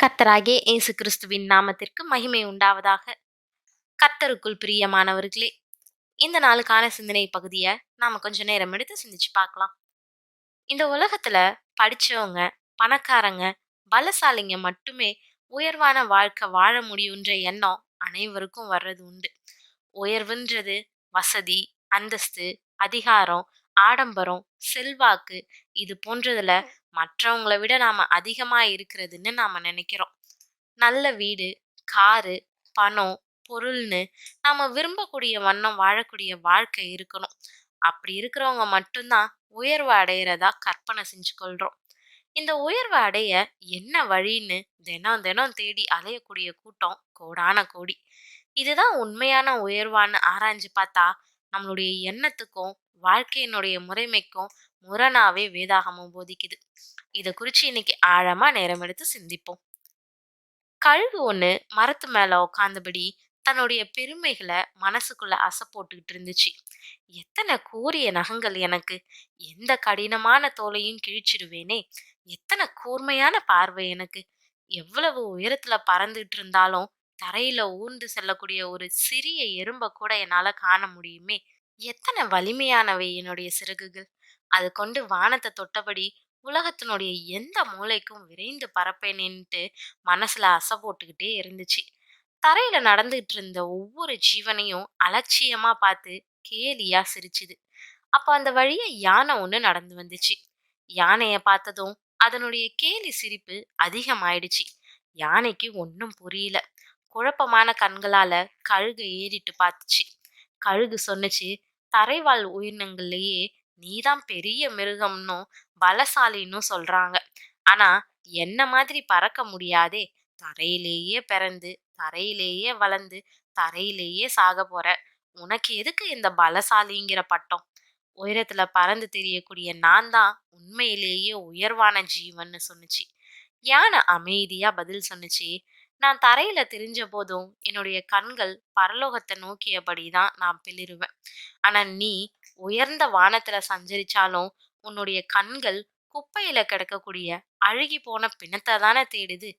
கத்தராகிய இயேசு கிறிஸ்துவின் நாமத்திற்கு மகிமை உண்டாவதாக கத்தருக்குள் பிரியமானவர்களே இந்த நாளுக்கான சிந்தனை பகுதியை நாம கொஞ்ச நேரம் எடுத்து சிந்திச்சு பார்க்கலாம். இந்த உலகத்துல படிச்சவங்க பணக்காரங்க பலசாலிங்க மட்டுமே உயர்வான வாழ்க்கை வாழ முடியுன்ற எண்ணம் அனைவருக்கும் வர்றது உண்டு. உயர்வுன்றது வசதி அந்தஸ்து அதிகாரம் ஆடம்பரம் செல்வாக்கு இது போன்றதுல மற்றவங்கள விட நாம அதிகமா இருக்கிறதுன்னு நாம நினைக்கிறோம். நல்ல வீடு காரு பணம் பொருள்னு நாம விரும்பக்கூடிய வண்ணம் வாழக்கூடிய வாழ்க்கை இருக்கணும். அப்படி இருக்கிறவங்க மட்டும்தான் உயர்வு அடையிறதா கற்பனை செஞ்சு கொள்றோம். இந்த உயர்வை அடைய என்ன வழின்னு தினம் தினம் தேடி அலையக்கூடிய கூட்டம் கோடான கோடி. இதுதான் உண்மையான உயர்வான்னு ஆராய்ஞ்சு பார்த்தா நம்மளுடைய எண்ணத்துக்கும் வாழ்க்கையினுடைய முறைமைக்கும் முரணாவே வேதாகமம் போதிக்குது. இதை குறித்து இன்னைக்கு ஆழமாக நேரம் எடுத்து சிந்திப்போம். கழுகு ஒன்று மரத்து மேல உட்காந்தபடி தன்னுடைய பெருமைகளை மனசுக்குள்ள அசை போட்டுக்கிட்டு இருந்துச்சு. எத்தனை கூரிய நகங்கள் எனக்கு. எந்த கடினமான தோலையும் கிழிச்சிடுவேனே. எத்தனை கூர்மையான பார்வை எனக்கு. எவ்வளவு உயரத்துல பறந்துட்டு இருந்தாலும் தரையில ஊர்ந்து செல்லக்கூடிய ஒரு சிறிய எறும்ப கூட என்னால காண முடியுமே. எத்தனை வலிமையானவை என்னுடைய சிறகுகள். அது கொண்டு வானத்தை தொட்டபடி உலகத்தினுடைய எந்த மூலைக்கும் விரைந்து பறப்பேனேன்ட்டு மனசுல அசை போட்டுக்கிட்டே இருந்துச்சு. தரையில நடந்துகிட்டு இருந்த ஒவ்வொரு ஜீவனையும் அலட்சியமா பார்த்து கேலியா சிரிச்சுது. அப்ப அந்த வழிய யானை ஒண்ணு நடந்து வந்துச்சு. யானைய பார்த்ததும் அதனுடைய கேலி சிரிப்பு அதிகமாயிடுச்சு. யானைக்கு ஒன்றும் புரியல. குழப்பமான கண்களால கழுகு ஏறிட்டு பார்த்துச்சு. கழுகு சொன்னுச்சு தரைவாழ் உயிரினங்கள்லயே நீதான் பெரிய மிருகம்னும் பலசாலின்னும் சொல்றாங்க. ஆனா என்ன மாதிரி பறக்க முடியாதே? தரையிலேயே பிறந்து தரையிலேயே வளர்ந்து தரையிலேயே சாக போற. உனக்கு எதுக்கு இந்த பலசாலிங்கிற பட்டம்? உயரத்துல பறந்து தெரியக்கூடிய நான் தான் உண்மையிலேயே உயர்வான ஜீவன்னு சொன்னுச்சு. யானை அமைதியா பதில் சொன்னுச்சு? நான் தரையில தெரிஞ்ச போதும் என்னுடைய கண்கள் பரலோகத்தை நோக்கியபடிதான் நான் பிளிருவேன். ஆனா நீ உயர்ந்த வானத்துல சஞ்சரிச்சாலும் உன்னுடைய கண்கள் குப்பையில கிடக்கக்கூடிய அழுகி போன பிணத்தை தானே தேடுது.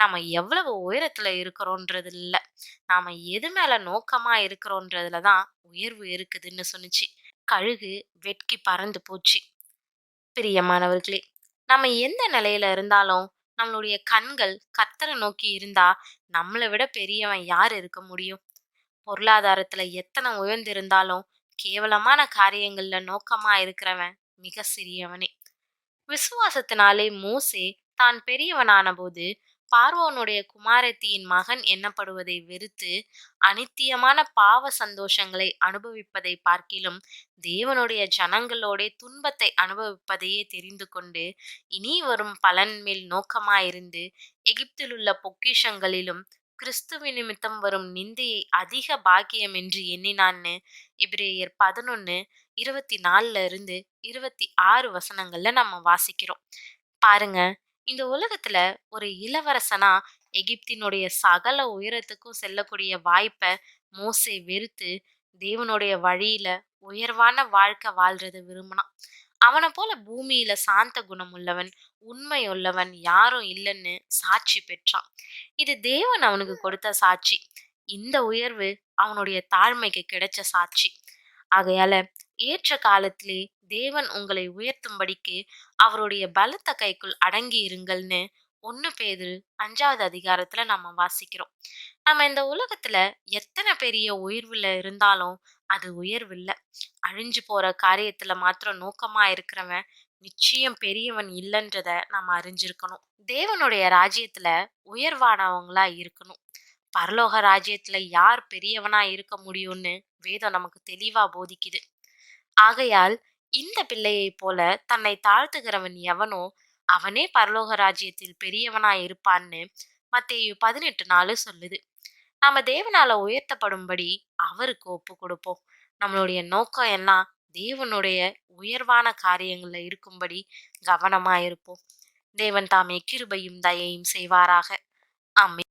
நாம எவ்வளவு உயரத்துல இருக்கிறோன்றது இல்ல நாம எது மேல நோக்கமா இருக்கிறோன்றதுல தான் உயர்வு இருக்குதுன்னு சொன்னுச்சு. கழுகு வெட்கி பறந்து போச்சு. பிரியமானவர்களே நம்ம எந்த நிலையில இருந்தாலும் நம்மளுடைய கண்கள் கத்தரை நோக்கி இருந்தா நம்மளை விட பெரியவன் யார் இருக்க முடியும்? பொருளாதாரத்துல எத்தனை உயர்ந்திருந்தாலும் கேவலமான காரியங்கள்ல நோக்கமா இருக்கிறவன் மிக சிறியவனே. விசுவாசத்தினாலே மோசே தான் பெரியவனான போது பார்வோனுடைய குமாரத்தியின் மகன் எண்ணப்படுவதை வெறுத்து அனித்தியமான பாவ சந்தோஷங்களை அனுபவிப்பதை பார்க்கிலும் தேவனுடைய ஜனங்களோட துன்பத்தை அனுபவிப்பதையே தெரிந்து கொண்டு இனி வரும் பலன் மேல் நோக்கமாயிருந்து எகிப்திலுள்ள பொக்கிஷங்களிலும் கிறிஸ்துவ நிமித்தம் வரும் நிந்தையை அதிக பாக்கியம் என்று எண்ணினான்னு இப்ரேயர் பதினொன்னு இருபத்தி நாலுல இருந்து இருபத்தி ஆறு வசனங்கள்ல நம்ம வாசிக்கிறோம். பாருங்க இந்த உலகத்துல ஒரு இளவரசனா எகிப்தினுடைய சகல உயரத்துக்கும் செல்லக்கூடிய வாய்ப்பை மோசே வெறுத்து தேவனுடைய வழியில உயர்வான வாழ்க்கை வாழ்றத விரும்பினான். அவனை போல பூமியில சாந்த குணம் உள்ளவன் உண்மை உள்ளவன் யாரும் இல்லைன்னு சாட்சி பெற்றான். இது தேவன் அவனுக்கு கொடுத்த சாட்சி. இந்த உயர்வு அவனுடைய தாழ்மைக்கு கிடைச்ச சாட்சி. ஆகையால ஏற்ற காலத்திலே தேவன் உங்களை உயர்த்தும்படிக்கு அவருடைய பலத்த கைக்குள் அடங்கி இருங்கள்னு ஒன்று பேதிரு அஞ்சாவது அதிகாரத்துல நம்ம வாசிக்கிறோம். நம்ம இந்த உலகத்துல எத்தனை பெரிய உயர்வில் இருந்தாலும் அது உயர்வில்லை. அழிஞ்சு போற காரியத்துல மாத்திரம் நோக்கமா இருக்கிறவன் நிச்சயம் பெரியவன் இல்லைன்றத நம்ம அறிஞ்சிருக்கணும். தேவனுடைய ராஜ்யத்தில் உயர்வானவங்களா இருக்கணும். பரலோக ராஜ்யத்தில் யார் பெரியவனா இருக்க முடியும்னு வேதம் நமக்கு தெளிவா போதிக்குது. ஆகையால் இந்த பிள்ளையை போல தன்னை தாழ்த்துகிறவன் எவனோ அவனே பரலோக ராஜ்யத்தில் பெரியவனா இருப்பான்னு மத்தேயு பதினெட்டு நாலு சொல்லுது. நாம தேவனால உயர்த்தப்படும்படி அவருக்கு ஒப்பு கொடுப்போம். நம்மளுடைய நோக்கம் எல்லாம் தேவனுடைய உயர்வான காரியங்கள்ல இருக்கும்படி கவனமா இருப்போம். தேவன் தாமே கிருபையும் தயையும் செய்வாராக. அம்மே